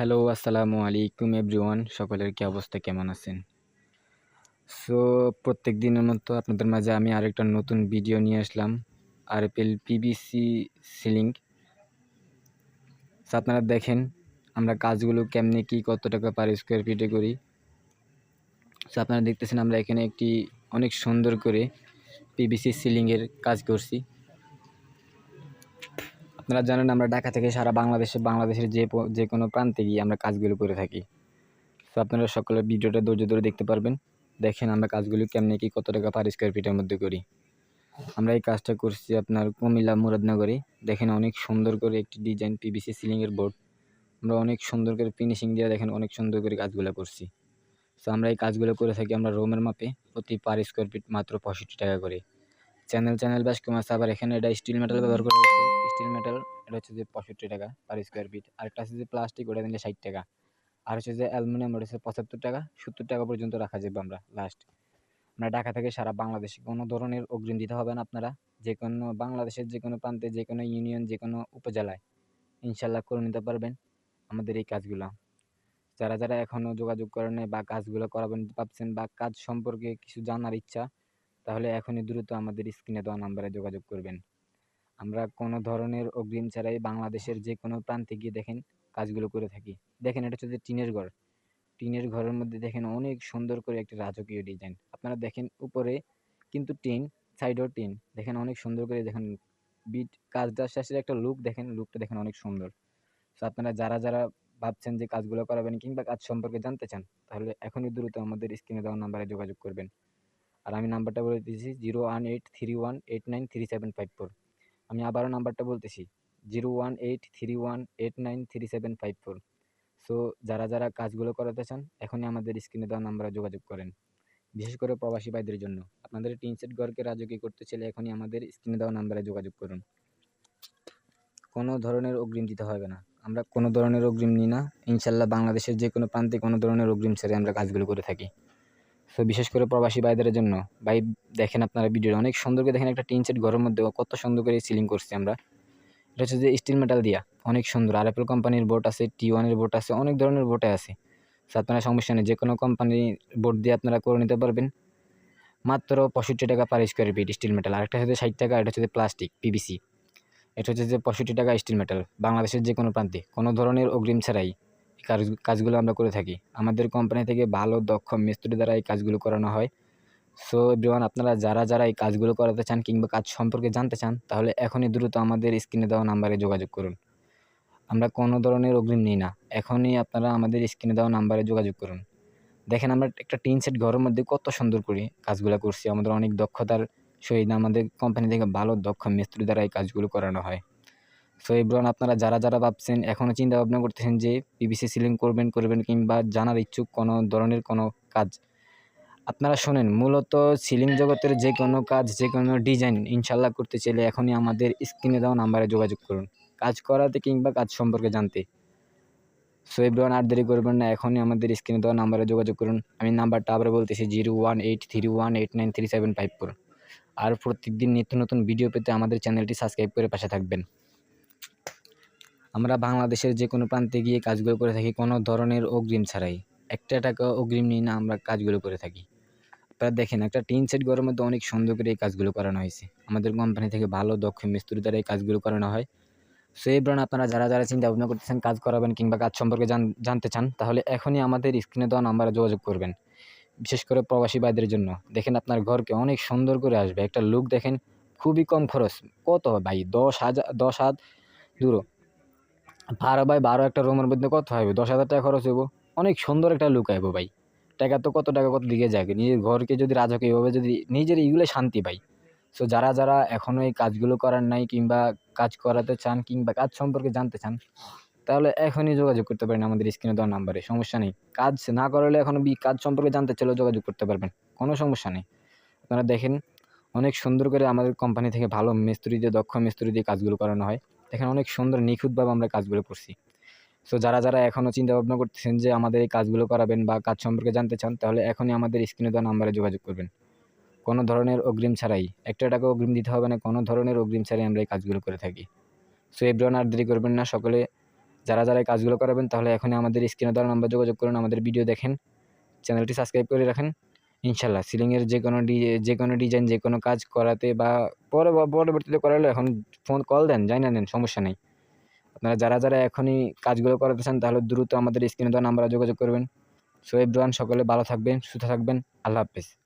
Hello আসসালামু আলাইকুম everyone সকলের কি অবস্থা, কেমন আছেন? সো প্রত্যেক দিনের মতো আপনাদের মাঝে আমি আরেকটা নতুন ভিডিও নিয়ে আসলাম আর এল পিবিসি সিলিং সো আপনারা দেখেন আমরা কাজগুলো কেমনে কি, কত টাকা পার স্কোয়ার ফিটে করি। সো আপনারা দেখতেছেন আমরা এখানে একটি অনেক সুন্দর করে পিবিসি সিলিংয়ের কাজ করছি। আপনারা জানেন আমরা ঢাকা থেকে সারা বাংলাদেশে বাংলাদেশের যে যে কোনো প্রান্তে গিয়ে আমরা কাজগুলো করে থাকি। তো আপনারা সকলের ভিডিওটা ধৈর্য ধরে দেখতে পারবেন। দেখেন আমরা কাজগুলো কেমনে কি, কত টাকা পার স্কোয়ার ফিটের মধ্যে করি। আমরা এই কাজটা করছি আপনার কুমিল্লা মুরাদনগরে। দেখেন অনেক সুন্দর করে একটি ডিজাইন পিভিসি সিলিংয়ের বোর্ড আমরা অনেক সুন্দর করে ফিনিশিং দিয়ে দেখেন অনেক সুন্দর করে কাজগুলো করছি। তো আমরা এই কাজগুলো করে থাকি আমরা রোমের মাপে। প্রতি পার স্কোয়ার ফিট মাত্র পঁয়ষট্টি টাকা করে। চ্যানেল চ্যানেল ব্যাস কম আছে। আবার এখানে এটা স্টিল মেটাল ব্যবহার করা হয়েছে। স্টিল মেটাল এটা হচ্ছে যে পঁয়ষট্টি টাকা পার স্কোয়ার ফিট আরেকটা আছে যে প্লাস্টিক ওটা দিলে ষাট টাকা। আর হচ্ছে যে অ্যালুমিনিয়াম ওটা হচ্ছে পঁচাত্তর টাকা। সত্তর টাকা পর্যন্ত রাখা যাবে আমরা লাস্ট আমরা ঢাকা থেকে সারা বাংলাদেশে কোনো ধরনের অগ্রিম দিতে হবে না আপনারা। যে কোনো বাংলাদেশের যে কোনো প্রান্তে যে কোনো ইউনিয়ন যে কোনো উপজেলায় ইনশাল্লাহ করে নিতে পারবেন আমাদের এই কাজগুলো। যারা যারা এখনও যোগাযোগ করেন বা কাজগুলো করাবেন ভাবছেন বা কাজ সম্পর্কে কিছু জানার ইচ্ছা তাহলে এখনই দ্রুত আমাদের স্ক্রিনে দেওয়া নাম্বারে যোগাযোগ করবেন। আমরা কোনো ধরনের অগ্রিম ছাড়াই বাংলাদেশের যে কোনো প্রান্তে গিয়ে দেখেন কাজগুলো করে থাকি। দেখেন এটা হচ্ছে টিনের ঘর। টিনের ঘরের মধ্যে দেখেন অনেক সুন্দর করে একটি রাজকীয় ডিজাইন। আপনারা দেখেন উপরে কিন্তু টিন, সাইডেও টিন। দেখেন অনেক সুন্দর করে দেখেন বিট কাজটা শেষের একটা লুক দেখেন, লুকটা দেখেন অনেক সুন্দর। তো আপনারা যারা যারা ভাবছেন যে কাজগুলো করাবেন কিংবা কাজ সম্পর্কে জানতে চান, তাহলে এখনই দ্রুত আমাদের স্ক্রিনে দেওয়া নাম্বারে যোগাযোগ করবেন। আর আমি নাম্বারটা বলে দিয়েছি zero one eight three one eight nine three seven five four. আমি আবারও নাম্বারটা বলতেছি, zero one eight three one eight nine three seven five four. So যারা যারা কাজগুলো করাতে চান, এখনই আমাদের স্ক্রিনে দেওয়া নাম্বারে যোগাযোগ করেন। বিশেষ করে প্রবাসী ভাইদের জন্য। আপনাদের টিন সেট ঘরকে রাজকীয় করতে চাইলে এখনই আমাদের স্ক্রিনে দেওয়া নাম্বারে যোগাযোগ করুন। কোনো ধরনের অগ্রিম দিতে হবে না। আমরা কোনো ধরনের অগ্রিম নিই না। ইনশাল্লাহ বাংলাদেশের যে কোনো প্রান্তে কোনো ধরনের অগ্রিম ছেড়ে আমরা কাজগুলো করে থাকি। সো বিশেষ করে প্রবাসী ভাইদের জন্য। ভাই, দেখেন আপনারা ভিডিও অনেক সুন্দর করে দেখেন একটা টিন সেট ঘরের মধ্যে কত সুন্দর করে সিলিং করছি আমরা। এটা হচ্ছে যে স্টিল মেটাল দিয়া, অনেক সুন্দর। আর অ্যাপেল কোম্পানির বোট আছে টি ওয়ানের বোট আছে, অনেক ধরনের বোটে আছে। সো আপনারা সমস্যা নেই যে কোনো কোম্পানির বোট দিয়ে আপনারা করে নিতে পারবেন। মাত্র পঁয়ষট্টি টাকা per square feet steel metal আরেকটা হচ্ছে ষাট টাকা এটা হচ্ছে প্লাস্টিক পিভিসি এটা হচ্ছে যে পঁয়ষট্টি টাকা স্টিল মেটাল বাংলাদেশের যে কোনো প্রান্তে, কোনো ধরনের অগ্রিম ছাড়াই। কাজ, কাজগুলো আমরা করে থাকি। আমাদের কোম্পানি থেকে ভালো, দক্ষ মিস্ত্রি দ্বারা এই কাজগুলো করানো হয়। সো এভরিওয়ান আপনারা যারা যারা এই কাজগুলো করাতে চান কিংবা কাজ সম্পর্কে জানতে চান, তাহলে এখনই দ্রুত আমাদের স্ক্রিনে দেওয়া নাম্বারে যোগাযোগ করুন। আমরা কোনো ধরনের অগ্রিম নিই না। এখনই আপনারা আমাদের স্ক্রিনে দেওয়া নাম্বারে যোগাযোগ করুন। দেখেন, আমরা একটা টিন সেট ঘরের মধ্যে কত সুন্দর করে কাজগুলো করছি। আমাদের অনেক দক্ষতার সহিত আমাদের কোম্পানি থেকে ভালো, দক্ষ মিস্ত্রি দ্বারা এই কাজগুলো করানো হয়। সো এভরিওয়ান আপনারা যারা যারা ভাবছেন এখনও চিন্তা ভাবনা করতেছেন যে পিভিসি সিলিং করবেন করবেন কিংবা জানার ইচ্ছুক কোনো ধরনের কোনো কাজ, আপনারা শোনেন, মূলত সিলিং জগতের যে কোনো কাজ, যে কোনো ডিজাইন ইনশাল্লাহ করতে চাইলে এখনই আমাদের স্ক্রিনে দেওয়া নাম্বারে যোগাযোগ করুন। কাজ করাতে কিংবা কাজ সম্পর্কে জানতে। সো এভরিওয়ান আর দেরি করবেন না, এখনই আমাদের স্ক্রিনে দেওয়া নাম্বারে যোগাযোগ করুন। আমি নাম্বারটা আবার বলতেছি zero one eight three one eight nine three seven five four আর প্রত্যেকদিন নিত্য নতুন ভিডিও পেতে আমাদের চ্যানেলটি সাবস্ক্রাইব করে পাশে থাকবেন। আমরা বাংলাদেশের যে কোনো প্রান্তে গিয়ে কাজগুলো করে থাকি, কোনো ধরনের অগ্রিম ছাড়াই। একটা টাকা অগ্রিম নিয়ে না আমরা কাজগুলো করে থাকি। আপনারা দেখেন, একটা টিন সেট ঘরের মধ্যে অনেক সুন্দর করে এই কাজগুলো করানো হয়েছে। আমাদের কোম্পানি থেকে ভালো, দক্ষ মিস্ত্রি দ্বারা এই কাজগুলো করানো হয়। সো এই ব্রান আপনারা যারা যারা চিন্তা ভাবনা করতেছেন কাজ করাবেন কিংবা কাজ সম্পর্কে জান- জানতে চান, তাহলে এখনই আমাদের স্ক্রিনে দেওয়া নাম্বারে যোগাযোগ করবেন। বিশেষ করে প্রবাসী ভাইদের জন্য। দেখেন, আপনার ঘরকে অনেক সুন্দর করে আসবে। একটা লুক দেখেন, খুবই কম খরচ। কত ভাই? দশ হাজার দশ হাত দূর বারো বাই বারো একটা রুমের মধ্যে কত হবে? দশ হাজার টাকা খরচ হইব। অনেক সুন্দর একটা লুক আইব ভাই। টাকা তো কত টাকা কত দিকে যায় নিজের ঘরকে যদি রাজকে এইভাবে যদি নিজের এইগুলো শান্তি পাই সো যারা যারা এখনও এই কাজগুলো করার নাই কিংবা কাজ করাতে চান কিংবা কাজ সম্পর্কে জানতে চান, তাহলে এখনই যোগাযোগ করতে পারেন আমাদের স্ক্রিনে দেওয়া নাম্বারে সমস্যা নেই। কাজ না করলে এখনও বি কাজ সম্পর্কে জানতে চাইলেও যোগাযোগ করতে পারবেন। কোনো সমস্যা নেই। আপনারা দেখেন, অনেক সুন্দর করে আমাদের কোম্পানি থেকে ভালো মিস্ত্রি দিয়ে, দক্ষ মিস্ত্রি দিয়ে কাজগুলো করানো হয়। দেখেন অনেক সুন্দর নিখুঁতভাবে আমরা কাজগুলো করছি। সো যারা যারা এখনও চিন্তা ভাবনা করতেছেন যে আমাদের এই কাজগুলো করাবেন বা কাজ সম্পর্কে জানতে চান, তাহলে এখনই আমাদের স্ক্রিনে দেওয়া নাম্বারে যোগাযোগ করবেন। কোনো ধরনের অগ্রিম ছাড়াই, একটা টাকা অগ্রিম দিতে হবে না, কোনো ধরনের অগ্রিম ছাড়াই আমরা এই কাজগুলো করে থাকি। সো এভরিওয়ান আর দেরি করবেন না, সকলে যারা যারা এই কাজগুলো করাবেন, তাহলে এখনই আমাদের স্ক্রিনে দেওয়া নাম্বার যোগাযোগ করুন, আমাদের ভিডিও দেখেন, চ্যানেলটি সাবস্ক্রাইব করে রাখেন। ইনশাল্লাহ। সিলিংয়ের যে কোনো যে কোনো ডিজাইন যে কোনো কাজ করাতে বা পরে, পরবর্তীতে করালে এখন ফোন কল দেন যাই না নেন, সমস্যা নেই। আপনারা যারা যারা এখনই কাজগুলো করাতে চান, তাহলে দ্রুত আমাদের স্ক্রিনে দেওয়া নাম্বারে যোগাযোগ করবেন। সোয়েব এভরিওয়ান সকলে ভালো থাকবেন, সুস্থ থাকবেন। আল্লাহ হাফেজ।